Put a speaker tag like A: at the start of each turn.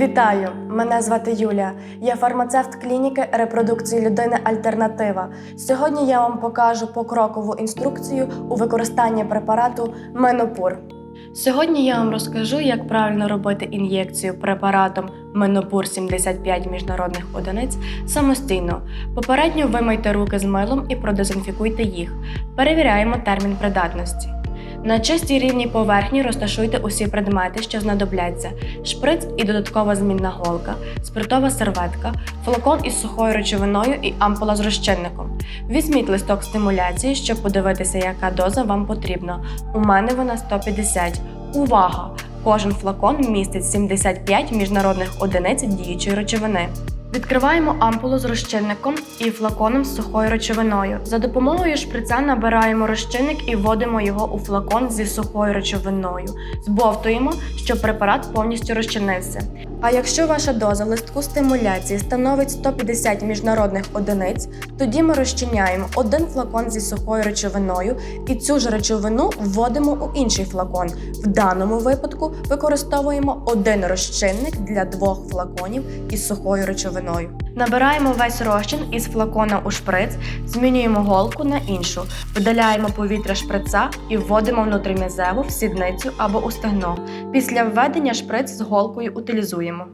A: Вітаю! Мене звати Юлія. Я фармацевт клініки репродукції людини Альтернатива. Сьогодні я вам покажу покрокову інструкцію у використанні препарату Менопур. Сьогодні я вам розкажу, як правильно робити ін'єкцію препаратом Менопур 75 міжнародних одиниць самостійно. Попередньо вимийте руки з милом і продезінфікуйте їх. Перевіряємо термін придатності. На чистій рівній поверхні розташуйте усі предмети, що знадобляться: шприц і додаткова змінна голка, спиртова серветка, флакон із сухою речовиною і ампула з розчинником. Візьміть листок стимуляції, щоб подивитися, яка доза вам потрібна. У мене вона 150. Увага! Кожен флакон містить 75 міжнародних одиниць діючої речовини. Відкриваємо ампулу з розчинником і флаконом з сухою речовиною. За допомогою шприца набираємо розчинник і вводимо його у флакон зі сухою речовиною. Збовтуємо, щоб препарат повністю розчинився. А якщо ваша доза листку стимуляції становить 150 міжнародних одиниць, тоді ми розчиняємо один флакон зі сухою речовиною і цю ж речовину вводимо у інший флакон. В даному випадку використовуємо один розчинник для двох флаконів із сухою речовиною. Набираємо весь розчин із флакона у шприц, змінюємо голку на іншу, видаляємо повітря шприца і вводимо внутрім'язеву в сідницю або у стегно. Після введення шприц з голкою утилізуємо.